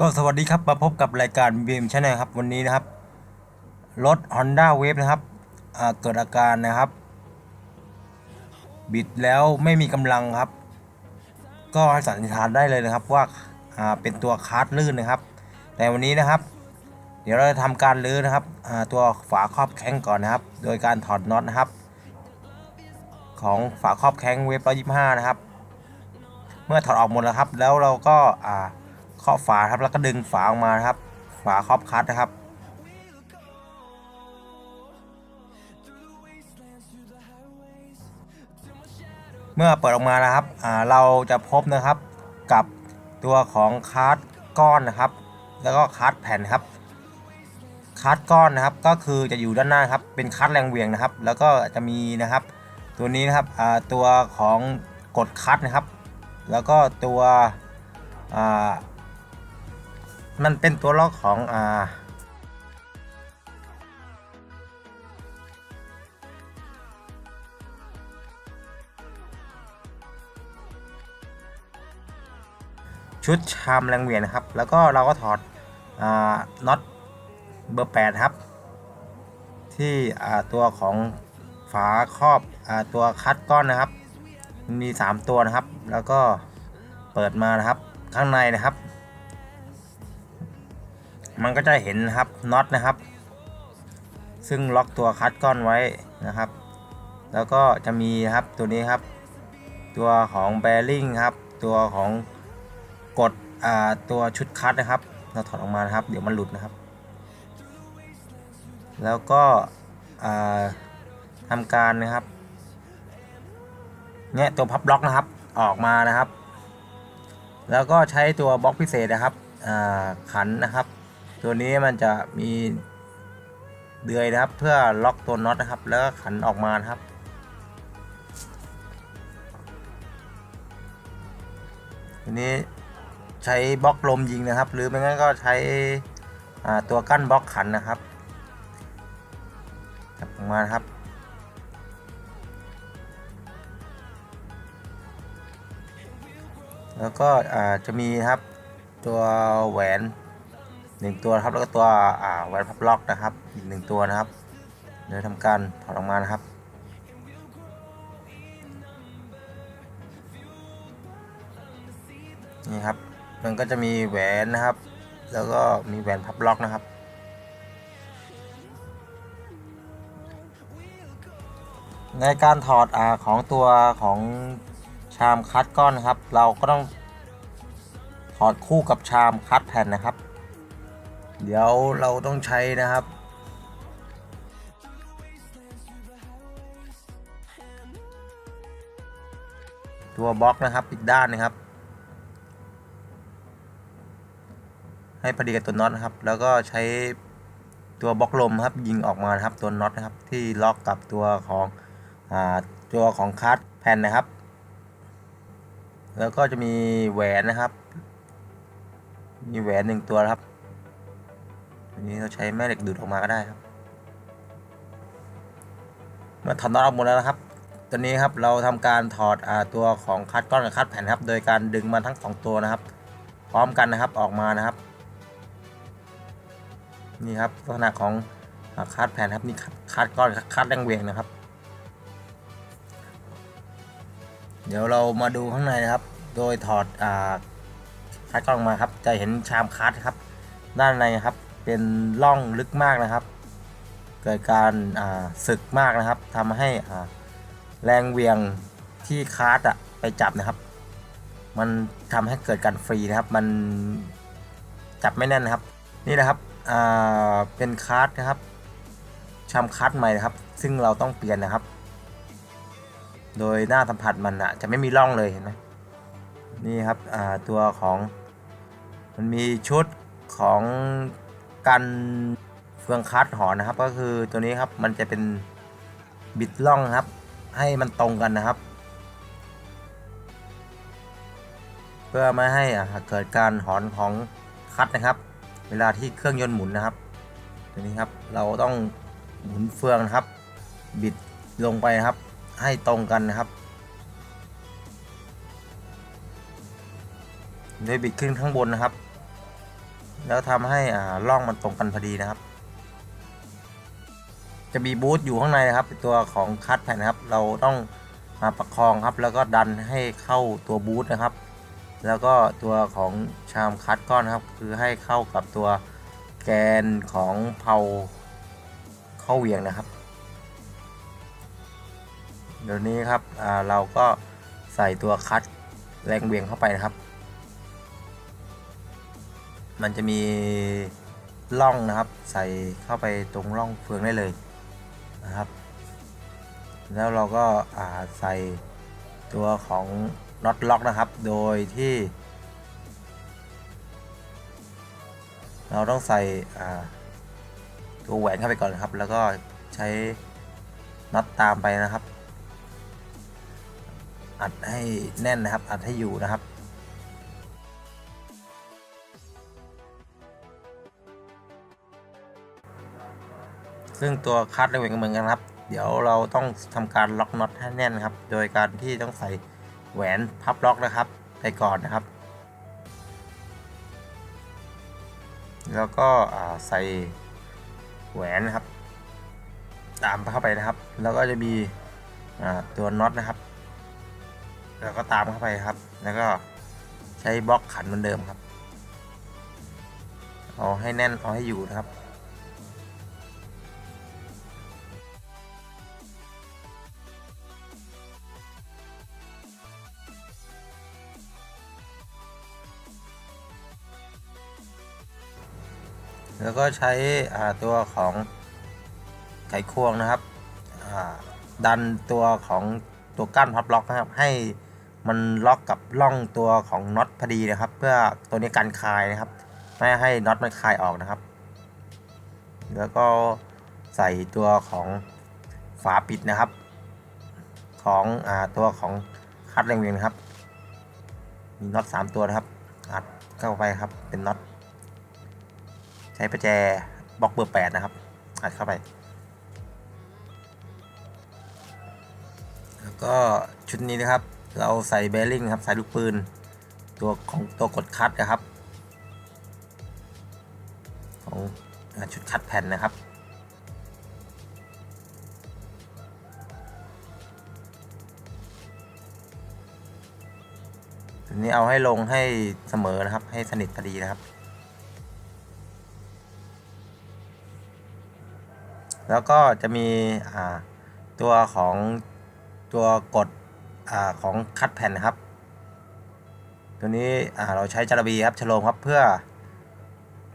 ก็สวัสดีครับมาพบกับรายการ BM Channel ครับวันนี้นะครับรถ Honda Wave นะครับเกิดอาการนะครับ บิดแล้วไม่มีกำลังครับ ก็ให้สันนิษฐานได้เลยนะครับว่าาเป็นตัวคาร์ดลื่นนะครับ แต่วันนี้นะครับ เดี๋ยวเราจะทำการลื้อนะครับตัวฝาครอบแข้งก่อนนะครับ โดยการถอดน็อตนะครับ ของฝาครอบแข้งเวฟ125นะครับ เมื่อถอดออกหมดแล้วครับ แล้วเราก็อ่า เคาะฝาครับแล้วก็ดึงฝาออกมาครับ ฝาครอบคัดนะครับ เมื่อเปิดออกมานะครับเราจะพบนะครับกับตัวของคัดก้อนนะครับ แล้วก็คัดแผ่นครับคัดก้อนนะครับก็คือจะอยู่ด้านหน้าครับเป็นคัดแรงเหวี่ยงนะครับ แล้วก็จะมีนะครับ ตัวนี้นะครับตัวของกดคัดนะครับ แล้วก็ตัว มันเป็นตัวล็อกของอ่าชุดชามแรงเหวี่ยงนะครับ แล้วก็เราก็ถอดอน็อตเบอร์ 8 ครับ ที่ตัวของฝาครอบอตัวคัดก้อนนะครับ มี 3 ตัวนะครับ แล้วก็เปิดมานะครับข้างในนะครับ มันก็จะเห็นนะครับน็อตนะครับ ซึ่งล็อกตัวคัดก้อนไว้นะครับ แล้วก็จะมีครับตัวนี้ครับ ตัวของแบริ่งครับ ตัวของกดอ่าตัวชุดคัดนะครับ เราถอดออกมานะครับ เดี๋ยวมันหลุดนะครับ แล้วก็อ่าทำการนะครับเนี่ยตัวพับล็อกนะครับออกมานะครับ แล้วก็ใช้ตัวบล็อกพิเศษนะครับอ่าขันนะครับ ตัวนี้มันจะมีเดือยนะครับ เพื่อล็อกตัวน็อตนะครับ แล้วก็ขันออกมานะครับ ทีนี้ใช้บล็อกลมยิงนะครับ หรือไม่งั้นก็ใช้ตัวกั้นบล็อกขันนะครับจับออกมาครับแล้วก็จะมีครับตัวแหวน หนึ่งตัวครับแล้วก็ตัวอ่าแหวนพับล็อกนะครับอีกหนึ่งตัวนะครับเดี๋ยวทำการถอดออกมานะครับนี่ครับมันก็จะมีแหวนนะครับ แล้วก็มีแหวนพับล็อกนะครับในการถอดอาของตัวของชามคัดก้อนนะครับ เราก็ต้องถอดคู่กับชามคัดแผ่นนะครับ เดี๋ยวเราต้องใช้นะครับ ตัวบล็อกนะครับอีกด้านนะครับ ให้พอดีกับตัวน็อตนะครับ แล้วก็ใช้ตัวบล็อกลมครับยิงออกมานะครับตัวน็อตนะครับที่ล็อกกับตัวของอตัวของคัดแผ่นนะครับ แล้วก็จะมีแหวนนะครับ มีแหวนหนึ่งตัวครับ อันนี้เราใช้แม่เหล็กดูดออกมาก็ได้ครับเมื่อถอดน็อตออกหมดแล้วนะครับตอนนี้ครับเราทำการถอดอตัวของคัดก้อนกับคัดแผ่นครับ โดยการดึงมาทั้งสองตัวนะครับ พร้อมกันนะครับออกมานะครับ นี่ครับลักษณะของคัดแผ่นครับนี่คัดก้อนคัดแรงเวียงนะครับ เดี๋ยวเรามาดูข้างในนะครับ โดยถอดอคัดกล้องมาครับ จะเห็นชามคัดครับ ด้านในครับ เป็นร่องลึกมากนะครับ เกิดการอ่าสึกมากนะครับทำให้แรงเวียงที่คาร์ดอะไปจับนะครับ มันทำให้เกิดการฟรีนะครับ มันจับไม่แน่นนะครับ นี่นะครับเป็นคาร์ดนะครับชามคัดใหม่นะครับ ซึ่งเราต้องเปลี่ยนนะครับ โดยหน้าสัมผัสมันอะจะไม่มีร่องเลยเห็นไหมนี่ครับตัวของมันมีชุดของ กันเฟืองคัดหอนะครับ ก็คือตัวนี้ครับมันจะเป็นบิดร่องครับ ให้มันตรงกันนะครับ เพื่อไม่ให้อ่าเกิดการหอนของคัดนะครับ เวลาที่เครื่องยนต์หมุนนะครับ ตัวนี้ครับเราต้องหมุนเฟืองนะครับ บิดลงไปครับ ให้ตรงกันนะครับโดยบิดขึ้นข้างบนนะครับ แล้วทำให้อ่าร่องมันตรงกันพอดีนะครับ จะมีบูทอยู่ข้างในนะครับเป็นตัวของคัตแผ่นนะครับ เราต้องมาประคองครับ แล้วก็ดันให้เข้าตัวบูทนะครับ แล้วก็ตัวของชามคัตก้อนครับ คือให้เข้ากับตัวแกนของเพาเข้าเวียงนะครับ เดี๋ยวนี้ครับเราก็ใส่ตัวคัตแรงเวียงเข้าไปนะครับ มันจะมีร่องนะครับ ใส่เข้าไปตรงร่องเฟืองได้เลยนะครับ แล้วเราก็าใส่ตัวของน็อตล็อกนะครับ โดยที่ เราต้องใส่ตัวแหวนเข้าไปก่อนนครับ แล้วก็ใช้น็อตตามไปนะครับ อัดให้แน่นนะครับ อัดให้อยู่นะครับ ซึ่งตัวคัดในเหมือนกันเหมือนกันครับ เดี๋ยวเราต้องทำการล็อกน็อตให้แน่นครับ โดยการที่ต้องใส่แหวนพับล็อกนะครับ ไปก่อนนะครับ แล้วก็ใส่แหวนนะครับ ตามเข้าไปนะครับ แล้วก็จะมีตัวน็อตนะครับ แล้วก็ตามเข้าไปครับ แล้วก็ใช้บล็อกขันเหมือนเดิมครับ เอาให้แน่นเอาให้อยู่นะครับ แล้วก็ใช้ตัวของไขควงนะครับดันตัวของตัวก้านพับล็อกนะครับ ให้มันล็อกกับร่องตัวของน็อตพอดีนะครับ เพื่อตัวนี้กันคลายนะครับ ไม่ให้น็อตมันคลายออกนะครับ แล้วก็ใส่ตัวของฝาปิดนะครับ ของอตัวของคัดแรงเวียงนะครับ มีน็อต3ตัวนะครับ อัดเข้าไปครับเป็นน็อต ช้ประแจบล็อกเบอร์ 8 นะครับ อัดเข้าไป แล้วก็ชุดนี้นะครับ เราใส่เบลลิงครับ ใส่ลูกปืน ตัวของตัวกดคัดนะครับ ของชุดคัดแผ่นนะครับนี้เอาให้ลงให้เสมอนะครับ ให้สนิทพอดีนะครับ แล้วก็จะมีตัวของตัวกดอของคัดแผ่นนะครับ ตัวนี้เราใช้จารบีครับชโลมครับเพื่อ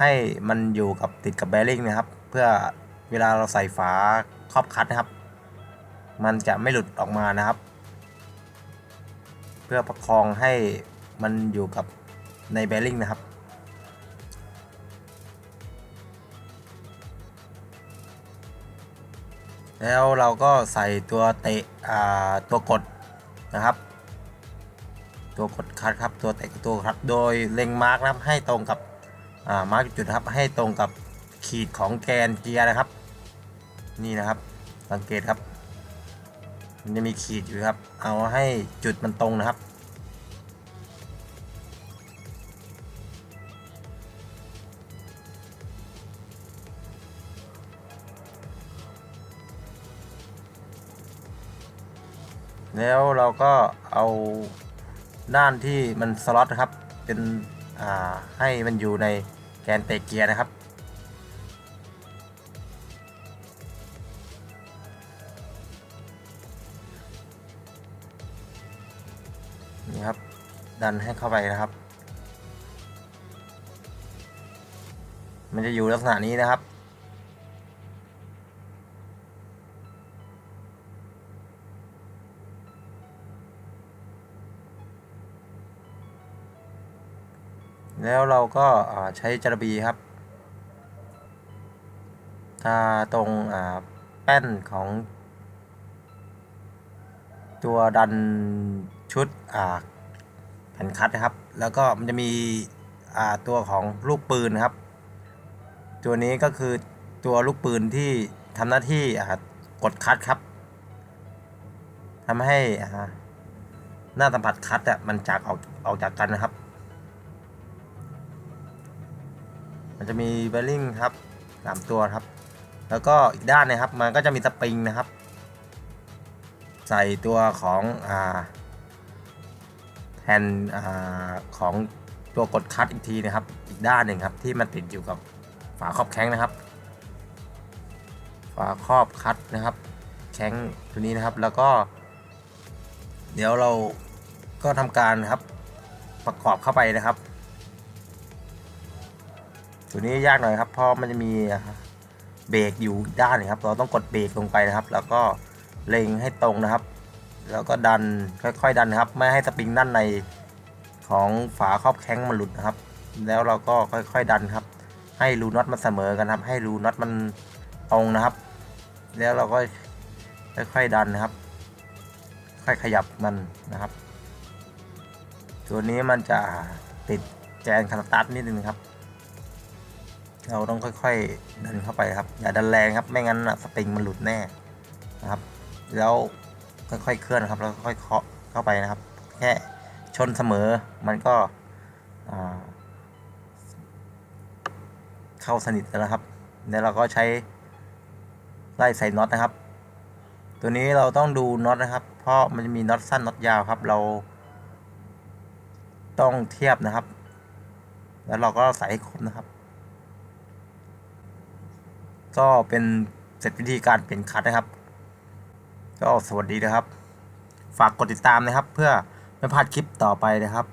ให้มันอยู่กับติดกับแบริ่งนะครับ เพื่อเวลาเราใส่ฝาครอบคัดนะครับ มันจะไม่หลุดออกมานะครับ เพื่อประคองให้มันอยู่กับในแบริ่งนะครับ แล้วเราก็ใส่ตัวเตะอ่าตัวกดนะครับ ตัวกดคัดครับตัวเตะตัวครับโดยเล็งมาร์กนะครับให้ตรงกับอ่ามาร์กจุดครับให้ตรงกับขีดของแกนเกียร์นะครับ นี่นะครับสังเกตครับมันจะมีขีดอยู่ครับ เอาให้จุดมันตรงนะครับ แล้วเราก็เอาด้านที่มันสล็อตนะครับ เป็นให้มันอยู่ในแกนเตะเกียร์นะครับ นี่ครับ ดันให้เข้าไปนะครับ มันจะอยู่ลักษณะนี้นะครับ แล้วเราก็ใช้จระบีครับทาตรงแป้นของ ตัวดันชุดแผ่นคัดนะครับ แล้วก็มันจะมีตัวของลูกปืนครับ ตัวนี้ก็คือตัวลูกปืนที่ทำหน้าที่กดคัดครับทำให้หน้าสัมผัสคัดมันจากออกออกจากกันนะครับ มันจะมีเบลลิงครับสามตัวครับ แล้วก็อีกด้านนะครับมันก็จะมีสปริงนะครับ ใส่ตัวของอ่าแผ่นอ่าของตัวกดคัดอีกทีนะครับ อีกด้านหนึ่งครับที่มันติดอยู่กับฝาครอบแข้งนะครับ ฝาครอบคัดนะครับ แข้งตัวนี้นะครับแล้วก็ เดี๋ยวเราก็ทำการครับประกอบเข้าไปนะครับ ตัวนี้ยากหน่อยครับเพราะมันจะมีเบรกอยู่ด้านหนึงครับ เราต้องกดเบรกลงไปนะครับ แล้วก็เล็งให้ตรงนะครับ แล้วก็ดันค่อยๆดันนะครับ ไม่ให้สปริงด้านในของฝาครอบแข้งมันหลุดนะครับ แล้วเราก็ค่อยๆดันครับ ให้รูน็อตมันเสมอกันครับ ให้รูน็อตมันตรงนะครับ แล้วเราก็ค่อยๆดันนะครับ ค่อยขยับมันนะครับ ตัวนี้มันจะติดแกนคันสตาร์ทนิดนึงครับ เราต้องค่อยๆดันเข้าไปครับ อย่าดันแรงครับ ไม่งั้นสปริงมันหลุดแน่นะครับ แล้วค่อยๆเคลื่อนครับ แล้วค่อยๆเคาะเข้าไปนะครับ แค่ชนเสมอมันก็เข้าสนิทแล้วครับแล้วเราก็ใช้ไล่ใส่น็อตนะครับ ตัวนี้เราต้องดูน็อตนะครับ เพราะมันจะมีน็อตสั้นน็อตยาวครับ เรา ต้องเทียบนะครับ แล้วเราก็ใส่ให้ครบนะครับ ก็เป็นเสร็จวิธีการเปลี่ยนคัดนะครับ ก็สวัสดีนะครับ ฝากกดติดตามนะครับ เพื่อไม่พลาดคลิปต่อไปนะครับ